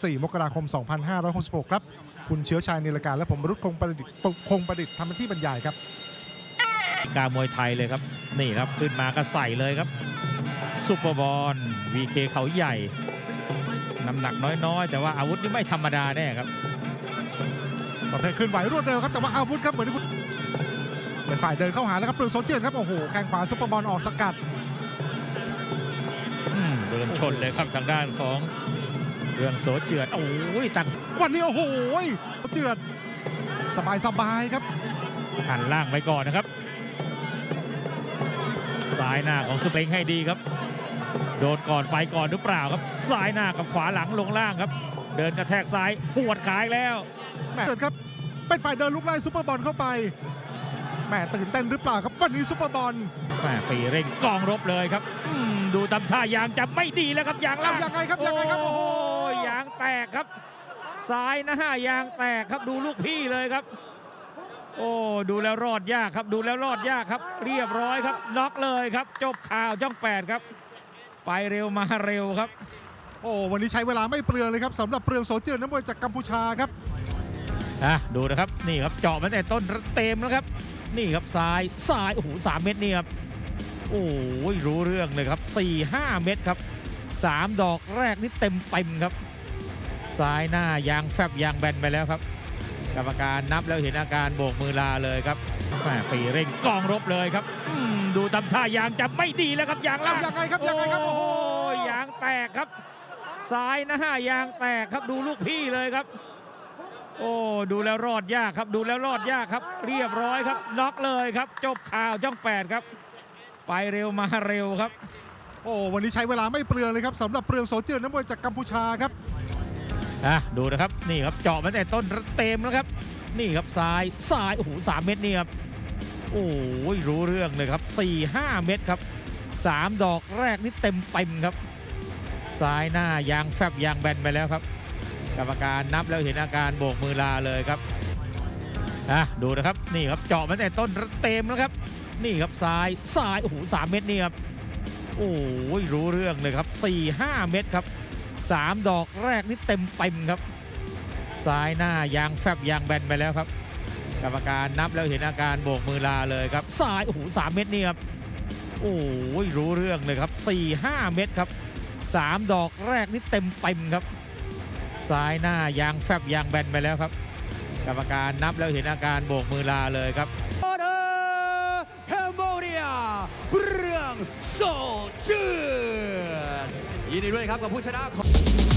14 มกราคม 2566 ครับ คุณเชื้อชายในรายการและผมรุษคงประดิษฐ์คงประดิษฐ์ทำหน้าที่บรรยายครับ กามวยไทยเลยครับ นี่ครับขึ้นมาก็ใส่เลยครับซุปเปอร์บอลวีเคเขาใหญ่ น้ำหนักน้อยๆ แต่ว่าอาวุธนี่ไม่ธรรมดาแน่ครับประเภทขึ้นไหวรวดเร็วครับแต่ว่าอาวุธครับเหมือนที่คุณเป็นฝ่ายเดินเข้าหาแล้วครับเปลืองโซเจียนครับโอ้โหแข้งขวาซุปเปอร์บอลออกสกัดอืมเดินชนเลยครับทางด้านของ เรืองโสเจือด โอ้ยตั้งวันนี้โอ้โหเจือด สบายสบายๆครับหันล่างไปก่อนนะครับ ซ้ายหน้าของสเปงให้ดีครับ โดนก่อนไปก่อนหรือเปล่าครับ ซ้ายหน้ากับขวาหลังลงล่างครับ เดินกระแทกซ้ายปวดขายแล้วแหม่เกิดครับ เป็นฝ่ายเดินลุกไล่ซุปเปอร์บอลเข้าไปแหม่ตื่นเต้นหรือเปล่าครับวันนี้ซุปเปอร์บอลแม่ปีเร่งกองรบเลยครับอืมดูตำท่ายางจะไม่ดีแล้วครับยางเอาล่างยังไงครับยังไงครับโอ้โหยางแตกครับซ้ายหน้ายางแตกครับดูลูกพี่เลยครับ โอ้ดูแล้วรอดยากครับดูแล้วรอดยากครับ เรียบร้อยครับน็อกเลยครับ จบข่าวจ้องแปดครับ ไปเร็วมาเร็วครับ โอ้วันนี้ใช้เวลาไม่เปลืองเลยครับสำหรับเปลืองโซเจียนน้ำมวยจากกัมพูชาครับอะดูนะครับนี่ครับเจาะมาแต่ต้นเต็มแล้วครับ นี่ครับซ้ายซ้ายโอ้โหสามเม็ดนี่ครับโอ้ยรู้เรื่องเลยครับ4ี่ห้าเม็ดครับสามดอกแรกนี่เต็มเต็มๆครับ ซ้ายหน้ายางแฟบยางแบนไปแล้วครับ กรรมการนับแล้วเห็นอาการโบกมือลาเลยครับแม่ปีเร่งกองรบเลยครับอืมดูตำท่ายางจะไม่ดีแล้วครับยางเอาล่างยังไงครับยังไงครับโอ้โหยยางแตกครับ ซ้ายหน้ายางแตกครับดูลูกพี่เลยครับ โอ้ดูแล้วรอดยากครับดูแล้วรอดยากครับ เรียบร้อยครับน็อกเลยครับ จบข่าวจ้องแปดครับ ไปเร็วมาเร็วครับโอ้วันนี้ใช้เวลาไม่เปลืองเลยครับสำหรับเปลืองโซเจียนน้ำมวยจากกัมพูชาครับ อะดูนะครับนี่ครับเจาะมาแต่ต้นเต็มแล้วครับ นี่ครับซ้ายซ้ายโอ้โหสามเม็ดนี่ครับโอ้ยรู้เรื่องเลยครับ4ี่ห้าเม็ดครับสามดอกแรกนี่เต็มเต็มครับซ้ายหน้ายางแฟบยางแบนไปแล้วครับ กรรมการนับแล้วเห็นอาการโบกมือลาเลยครับอะดูนะครับนี่ครับเจาะมาแต่ต้นเต็มแล้วครับ นี่ครับซ้ายซ้ายโอ้โหสามเม็ดนี่ครับโอ้ยรู้เรื่องเลยครับ4ี่ห้าเม็ดครับ สามดอกแรกนี่เต็มเต็มครับ ซ้ายหน้ายางแฟบยางแบนไปแล้วครับ กรรมการนับแล้วเห็นอาการโบกมือลาเลยครับซ้ายโอ้โหสามเม็ดนี่ครับโอ้ยรู้เรื่องเลยครับ4ี่ห้าเม็ดครับสามดอกแรกนี่เต็มเต็มครับ ซ้ายหน้ายางแฟบยางแบนไปแล้วครับ กรรมการนับแล้วเห็นอาการโบกมือลาเลยครับออเดอร์แฮมโบเดียเรื่องโซจือ ยินดีด้วยครับกับผู้ชนะของ